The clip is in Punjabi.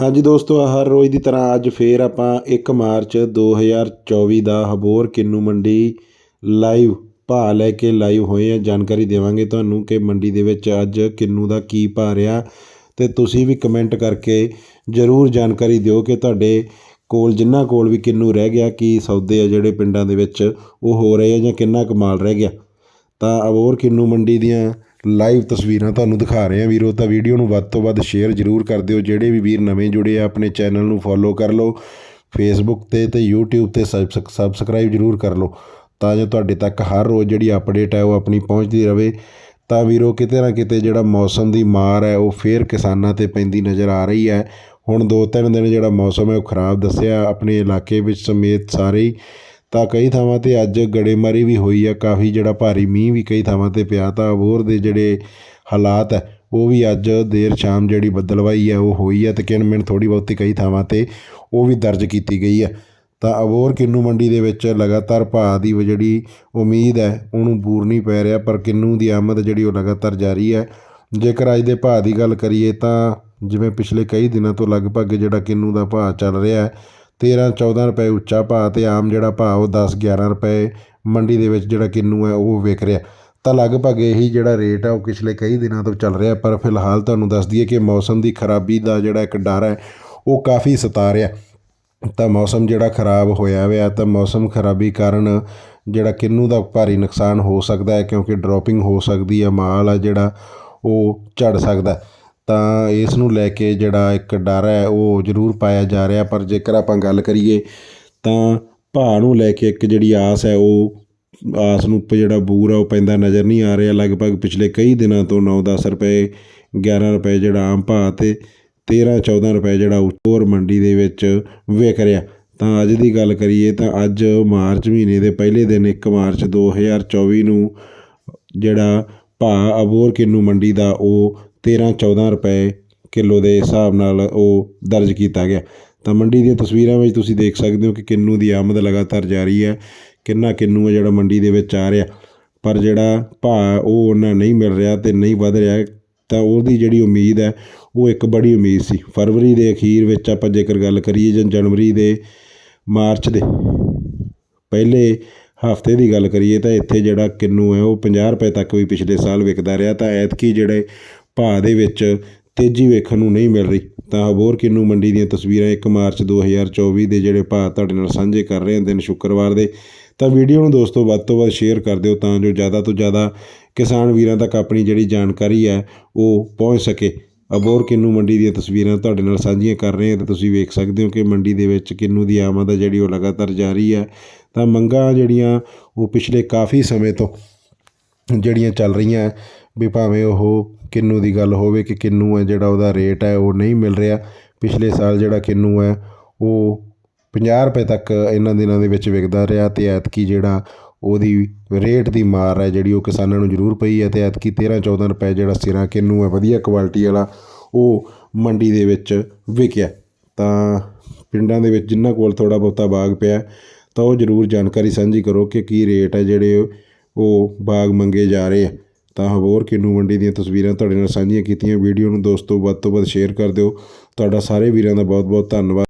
ਹਾਂਜੀ ਦੋਸਤੋ ਹਰ ਰੋਜ਼ ਦੀ ਤਰ੍ਹਾਂ ਅੱਜ ਫੇਰ ਆਪਾਂ 1 ਮਾਰਚ 2024 ਦਾ ਹਬੋਰ ਕਿੰਨੂ ਮੰਡੀ ਲਾਈਵ, ਭਾਅ ਲੈ ਕੇ ਲਾਈਵ ਹੋਏ ਆ। ਜਾਣਕਾਰੀ ਦੇਵਾਂਗੇ ਤੁਹਾਨੂੰ ਕਿ ਮੰਡੀ ਦੇ ਵਿੱਚ ਅੱਜ ਕਿੰਨੂ ਦਾ ਕੀ ਭਾਅ ਰਿਹਾ ਤੇ ਤੁਸੀਂ ਵੀ ਕਮੈਂਟ ਕਰਕੇ ਜ਼ਰੂਰ ਜਾਣਕਾਰੀ ਦਿਓ ਕਿ ਤੁਹਾਡੇ ਕੋਲ, ਜਿਨ੍ਹਾਂ ਕੋਲ ਵੀ ਕਿੰਨੂ ਰਹਿ ਗਿਆ, ਕੀ ਸੌਦੇ ਆ ਜਿਹੜੇ ਪਿੰਡਾਂ ਦੇ ਵਿੱਚ ਉਹ ਹੋ ਰਹੇ ਆ ਜਾਂ ਕਿੰਨਾ ਕਮਾਲ ਰਹਿ ਗਿਆ। ਤਾਂ ਅਬੋਰ ਕਿੰਨੂ ਮੰਡੀ ਦੀਆਂ ਲਾਈਵ ਤਸਵੀਰਾਂ ਤੁਹਾਨੂੰ ਦਿਖਾ ਰਹੇ ਹਾਂ ਵੀਰੋ, ਤਾਂ ਵੀਡੀਓ ਨੂੰ ਵੱਧ ਤੋਂ ਵੱਧ ਸ਼ੇਅਰ ਜ਼ਰੂਰ ਕਰ ਦਿਓ। ਜਿਹੜੇ ਵੀ ਵੀਰ ਨਵੇਂ ਜੁੜੇ ਆ, ਆਪਣੇ ਚੈਨਲ ਨੂੰ ਫੋਲੋ ਕਰ ਲਓ ਫੇਸਬੁੱਕ ਤੇ ਤੇ YouTube ਤੇ ਸਬਸਕ- ਸਬਸਕ੍ਰਾਈਬ ਜ਼ਰੂਰ ਕਰ ਲਓ, ਤਾਂ ਜੋ ਤੁਹਾਡੇ ਤੱਕ ਹਰ ਰੋਜ਼ ਜਿਹੜੀ ਅਪਡੇਟ ਹੈ ਉਹ ਆਪਣੀ ਪਹੁੰਚਦੀ ਰਵੇ ਤਾਂ ਵੀਰੋ, ਕਿਤੇ ਨਾ ਕਿਤੇ ਜਿਹੜਾ ਮੌਸਮ ਦੀ ਮਾਰ ਹੈ, ਉਹ ਫੇਰ ਕਿਸਾਨਾਂ ਤੇ ਪੈਂਦੀ ਨਜ਼ਰ ਆ ਰਹੀ ਹੈ। ਹੁਣ ਦੋ ਤਿੰਨ ਦਿਨ ਜਿਹੜਾ ਮੌਸਮ ਹੈ, ਉਹ ਖਰਾਬ ਦੱਸਿਆ। ਆਪਣੇ ਇਲਾਕੇ ਵਿੱਚ ਸਮੇਤ ਸਾਰੇ ਹੀ ਤਾਂ ਕਈ ਥਾਵਾਂ ਤੇ ਅੱਜ ਗੜੇਮਾਰੀ ਵੀ ਹੋਈ ਆ, ਕਾਫੀ ਜਿਹੜਾ ਭਾਰੀ ਮੀਂਹ ਵੀ ਕਈ ਥਾਵਾਂ ਤੇ ਪਿਆ ਤਾਂ ਅਬੋਹਰ ਦੇ ਜਿਹੜੇ ਹਾਲਾਤ ਹੈ ਉਹ ਵੀ ਅੱਜ ਦੇਰ ਸ਼ਾਮ ਜਿਹੜੀ ਬੱਦਲਵਾਈ ਹੈ ਉਹ ਹੋਈ ਹੈ ਤੇ ਕਿਣਮਿਣ ਥੋੜੀ ਬਹੁਤੀ ਕਈ ਥਾਵਾਂ ਤੇ ਉਹ ਵੀ ਦਰਜ ਕੀਤੀ ਗਈ ਹੈ ਤਾਂ ਅਬੋਰ ਕਿੰਨੂ ਮੰਡੀ ਦੇ ਵਿੱਚ ਲਗਾਤਾਰ ਭਾਅ ਦੀ ਜਿਹੜੀ ਉਮੀਦ ਹੈ, ਉਹਨੂੰ ਪੂਰ ਨਹੀਂ ਪੈ ਰਿਹਾ, ਪਰ ਕਿੰਨੂ ਦੀ ਆਮਦ ਜਿਹੜੀ ਉਹ ਲਗਾਤਾਰ ਜਾਰੀ ਹੈ ਜੇਕਰ ਅੱਜ ਦੇ ਭਾਅ ਦੀ ਗੱਲ ਕਰੀਏ ਤਾਂ ਜਿਵੇਂ ਪਿਛਲੇ ਕਈ ਦਿਨਾਂ ਤੋਂ ਲਗਭਗ ਜਿਹੜਾ ਕਿੰਨੂ ਦਾ ਭਾਅ ਚੱਲ ਰਿਹਾ ਹੈ 13 14 ਰੁਪਏ ਉੱਚਾ ਭਾਅ ਅਤੇ ਆਮ ਜਿਹੜਾ ਭਾਅ ਉਹ 10 11 ਰੁਪਏ ਮੰਡੀ ਦੇ ਵਿੱਚ ਜਿਹੜਾ ਕਿੰਨੂ ਹੈ ਉਹ ਵਿਕ ਰਿਹਾ। ਤਾਂ ਲਗਭਗ ਇਹੀ ਜਿਹੜਾ ਰੇਟ ਹੈ ਉਹ ਪਿਛਲੇ ਕਈ ਦਿਨਾਂ ਤੋਂ ਚੱਲ ਰਿਹਾ, ਪਰ ਫਿਲਹਾਲ ਤੁਹਾਨੂੰ ਦੱਸ ਦਈਏ ਕਿ ਮੌਸਮ ਦੀ ਖਰਾਬੀ ਦਾ ਜਿਹੜਾ ਇੱਕ ਡਰ ਹੈ, ਉਹ ਕਾਫੀ ਸਤਾ ਰਿਹਾ। ਤਾਂ ਮੌਸਮ ਜਿਹੜਾ ਖਰਾਬ ਹੋਇਆ ਹੋਇਆ, ਤਾਂ ਮੌਸਮ ਖਰਾਬੀ ਕਾਰਨ ਜਿਹੜਾ ਕਿੰਨੂ ਦਾ ਭਾਰੀ ਨੁਕਸਾਨ ਹੋ ਸਕਦਾ ਹੈ ਕਿਉਂਕਿ ਡ੍ਰੌਪਿੰਗ ਹੋ ਸਕਦੀ ਹੈ, ਮਾਲ ਆ ਜਿਹੜਾ ਉਹ ਝੜ ਸਕਦਾ ਤਾਂ ਇਸ ਨੂੰ ਲੈ ਕੇ ਜਿਹੜਾ ਇੱਕ ਡਰ ਹੈ, ਉਹ ਜ਼ਰੂਰ ਪਾਇਆ ਜਾ ਰਿਹਾ। ਪਰ ਜੇਕਰ ਆਪਾਂ ਗੱਲ ਕਰੀਏ ਤਾਂ ਭਾਅ ਨੂੰ ਲੈ ਕੇ ਇੱਕ ਜਿਹੜੀ ਆਸ ਹੈ, ਉਹ ਆਸ ਨੂੰ ਉੱਪਰ ਜਿਹੜਾ ਬੂਰ ਆ, ਉਹ ਪੈਂਦਾ ਨਜ਼ਰ ਨਹੀਂ ਆ ਰਿਹਾ। ਲਗਭਗ ਪਿਛਲੇ ਕਈ ਦਿਨਾਂ ਤੋਂ 9-10 ਰੁਪਏ 11 ਰੁਪਏ ਜਿਹੜਾ ਆਮ ਭਾਅ ਤੇ 13-14 ਰੁਪਏ ਜਿਹੜਾ ਹੋਰ ਮੰਡੀ ਦੇ ਵਿੱਚ ਵਿਕ ਰਿਹਾ। ਤਾਂ ਅੱਜ ਦੀ ਗੱਲ ਕਰੀਏ ਤਾਂ ਅੱਜ ਮਾਰਚ ਮਹੀਨੇ ਦੇ ਪਹਿਲੇ ਦਿਨ 1 ਮਾਰਚ 2024 ਨੂੰ ਜਿਹੜਾ ਭਾਅ ਅਬੋਰ ਕਿੰਨੂ ਮੰਡੀ ਦਾ, ਉਹ 13-14 ਰੁਪਏ ਕਿਲੋ ਦੇ ਹਿਸਾਬ ਨਾਲ ਉਹ ਦਰਜ ਕੀਤਾ ਗਿਆ। ਤਾਂ ਮੰਡੀ ਦੀਆਂ ਤਸਵੀਰਾਂ ਵਿੱਚ ਤੁਸੀਂ ਦੇਖ ਸਕਦੇ ਹੋ ਕਿ ਕਿੰਨੂ ਦੀ ਆਮਦ ਲਗਾਤਾਰ ਜਾਰੀ ਹੈ, ਕਿੰਨਾ ਕਿੰਨੂ ਹੈ ਜਿਹੜਾ ਮੰਡੀ ਦੇ ਵਿੱਚ ਆ ਰਿਹਾ। ਪਰ ਜਿਹੜਾ ਭਾਅ ਉਹ ਉਹਨਾਂ ਨਹੀਂ ਮਿਲ ਰਿਹਾ ਤੇ ਨਹੀਂ ਵਧ ਰਿਹਾ, ਤਾਂ ਉਹਦੀ ਜਿਹੜੀ ਉਮੀਦ ਹੈ, ਉਹ ਇੱਕ ਬੜੀ ਉਮੀਦ ਸੀ। ਫਰਵਰੀ ਦੇ ਅਖੀਰ ਵਿੱਚ ਆਪਾਂ ਜੇਕਰ ਗੱਲ ਕਰੀਏ ਜਾਂ ਜਨਵਰੀ ਦੇ ਮਾਰਚ ਦੇ ਪਹਿਲੇ ਹਫ਼ਤੇ ਦੀ ਗੱਲ ਕਰੀਏ ਤਾਂ ਇੱਥੇ ਜਿਹੜਾ ਕਿੰਨੂ ਹੈ, ਉਹ 50 ਰੁਪਏ ਤੱਕ ਵੀ ਪਿਛਲੇ ਸਾਲ ਵਿਕਦਾ ਰਿਹਾ। ਤਾਂ ਐਤਕੀ ਜਿਹੜੇ ਭਾਅ ਦੇ ਵਿੱਚ ਤੇਜ਼ੀ ਵੇਖਣ ਨੂੰ ਨਹੀਂ ਮਿਲ ਰਹੀ। ਤਾਂ ਅਬੋਹਰ ਕਿੰਨੂ ਮੰਡੀ ਦੀਆਂ ਤਸਵੀਰਾਂ 1 ਮਾਰਚ 2024 ਦੇ ਜਿਹੜੇ ਭਾਅ ਤੁਹਾਡੇ ਨਾਲ ਸਾਂਝੇ ਕਰ ਰਹੇ ਹਾਂ ਦਿਨ ਸ਼ੁੱਕਰਵਾਰ ਦੇ। ਤਾਂ ਵੀਡੀਓ ਨੂੰ ਦੋਸਤੋ, ਵੱਧ ਤੋਂ ਵੱਧ ਸ਼ੇਅਰ ਕਰ ਦਿਓ ਤਾਂ ਜੋ ਜ਼ਿਆਦਾ ਤੋਂ ਜ਼ਿਆਦਾ ਕਿਸਾਨ ਵੀਰਾਂ ਤੱਕ ਆਪਣੀ ਜਿਹੜੀ ਜਾਣਕਾਰੀ ਹੈ, ਉਹ ਪਹੁੰਚ ਸਕੇ। ਅਬੋਹਰ ਕਿੰਨੂ ਮੰਡੀ ਦੀਆਂ ਤਸਵੀਰਾਂ ਤੁਹਾਡੇ ਨਾਲ ਸਾਂਝੀਆਂ ਕਰ ਰਹੇ ਹਾਂ ਤਾਂ ਤੁਸੀਂ ਵੇਖ ਸਕਦੇ ਹੋ ਕਿ ਮੰਡੀ ਦੇ ਵਿੱਚ ਕਿੰਨੂ ਦੀ ਆਮਦ ਹੈ ਜਿਹੜੀ ਉਹ ਲਗਾਤਾਰ ਜਾਰੀ ਹੈ। ਤਾਂ ਮੰਗਾਂ ਜਿਹੜੀਆਂ, ਉਹ ਪਿਛਲੇ ਕਾਫੀ ਸਮੇਂ ਤੋਂ ਜਿਹੜੀਆਂ ਚੱਲ ਰਹੀਆਂ ਵੀ ਭਾਵੇਂ ਉਹ ਕਿੰਨੂ ਦੀ ਗੱਲ ਹੋਵੇ ਕਿ ਕਿੰਨੂ ਹੈ ਜਿਹੜਾ ਉਹਦਾ ਰੇਟ ਹੈ, ਉਹ ਨਹੀਂ ਮਿਲ ਰਿਹਾ। ਪਿਛਲੇ ਸਾਲ ਜਿਹੜਾ ਕਿੰਨੂ ਹੈ, ਉਹ 50 ਰੁਪਏ ਤੱਕ ਇਹਨਾਂ ਦਿਨਾਂ ਦੇ ਵਿੱਚ ਵਿਕਦਾ ਰਿਹਾ ਤੇ ਐਤਕੀ ਜਿਹੜਾ ਉਹਦੀ ਰੇਟ ਦੀ ਮਾਰ ਹੈ, ਜਿਹੜੀ ਉਹ ਕਿਸਾਨਾਂ ਨੂੰ ਜ਼ਰੂਰ ਪਈ ਹੈ ਤੇ ਐਤਕੀ 13 14 ਰੁਪਏ ਜਿਹੜਾ ਸਿਰਾਂ ਕਿੰਨੂ ਹੈ, ਵਧੀਆ ਕੁਆਲਿਟੀ ਵਾਲਾ, ਉਹ ਮੰਡੀ ਦੇ ਵਿੱਚ ਵਿਕਿਆ। ਤਾਂ ਪਿੰਡਾਂ ਦੇ ਵਿੱਚ ਜਿਨ੍ਹਾਂ ਕੋਲ ਥੋੜਾ ਬਹੁਤਾ ਬਾਗ ਪਿਆ, ਤਾਂ ਉਹ ਜ਼ਰੂਰ ਜਾਣਕਾਰੀ ਸਾਂਝੀ ਕਰੋ ਕਿ ਕੀ ਰੇਟ ਹੈ ਜਿਹੜੇ ਉਹ ਬਾਗ ਮੰਗੇ ਜਾ ਰਹੇ ਆ। ਤਾਂ ਹੋਰ ਕਿੰਨੂ ਮੰਡੀ ਦੀਆਂ ਤਸਵੀਰਾਂ ਤੁਹਾਡੇ ਨਾਲ ਸਾਂਝੀਆਂ ਕੀਤੀਆਂ। ਵੀਡੀਓ ਨੂੰ ਦੋਸਤੋ ਵੱਧ ਤੋਂ ਵੱਧ ਸ਼ੇਅਰ ਕਰ ਦਿਓ। ਤੁਹਾਡਾ ਸਾਰੇ ਵੀਰਾਂ ਦਾ ਬਹੁਤ ਬਹੁਤ ਧੰਨਵਾਦ।